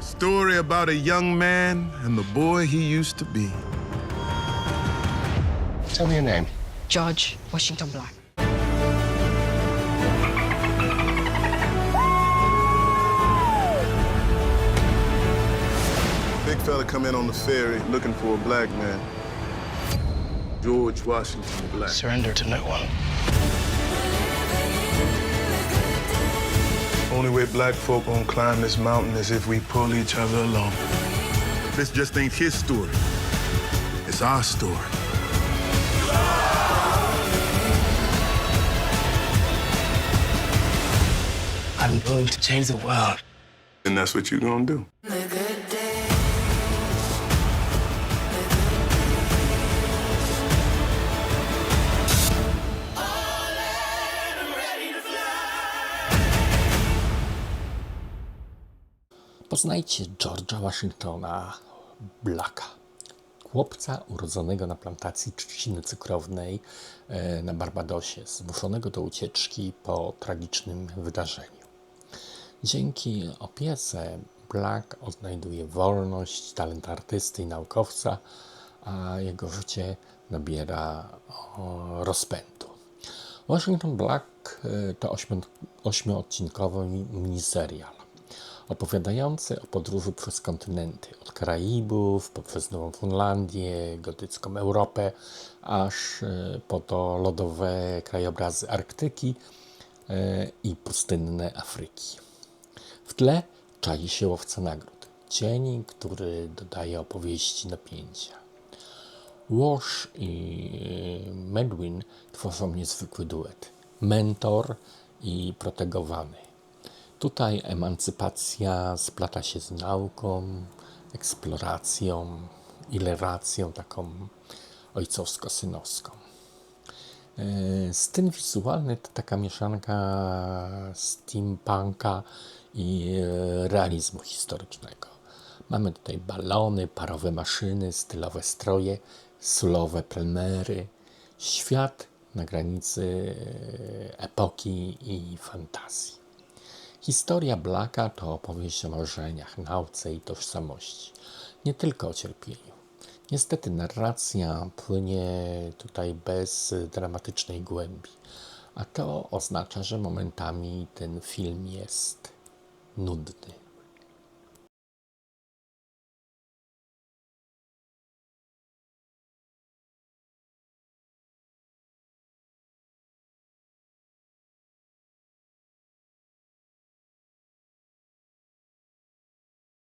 Story about a young man and the boy he used to be. Tell me your name. George Washington Black. Big fella come in on the ferry looking for a black man. George Washington Black. Surrender to no one. Only black folk gonna climb this mountain is if we pull each other along. This just ain't his story. It's our story. I'm willing to change the world. And that's what you're gonna do. Poznajcie George'a Washingtona Blacka. Chłopca urodzonego na plantacji trzciny cukrownej e, na Barbadosie, zmuszonego do ucieczki po tragicznym wydarzeniu. Dzięki opiece Black odnajduje wolność, talent artysty i naukowca, a jego życie nabiera rozpędu. Washington Black e, to mi- miniserial opowiadający o podróży przez kontynenty, od Karaibów, poprzez Nową Funlandię, gotycką Europę, aż e, po to lodowe krajobrazy Arktyki e, i pustynne Afryki. W tle czai się łowca nagród, cień, który dodaje opowieści napięcia. Wash i e, Medwin tworzą niezwykły duet. Mentor i protegowany. Tutaj emancypacja splata się z nauką, eksploracją i relacją taką ojcowsko-synowską. E, Styl wizualny to taka mieszanka steampunka i e, realizmu historycznego. Mamy tutaj balony, parowe maszyny, stylowe stroje, sulowe plenery. Świat na granicy e, epoki i fantazji. Historia Blacka to opowieść o marzeniach, nauce i tożsamości. Nie tylko o cierpieniu. Niestety narracja płynie tutaj bez dramatycznej głębi, a to oznacza, że momentami ten film jest nudny.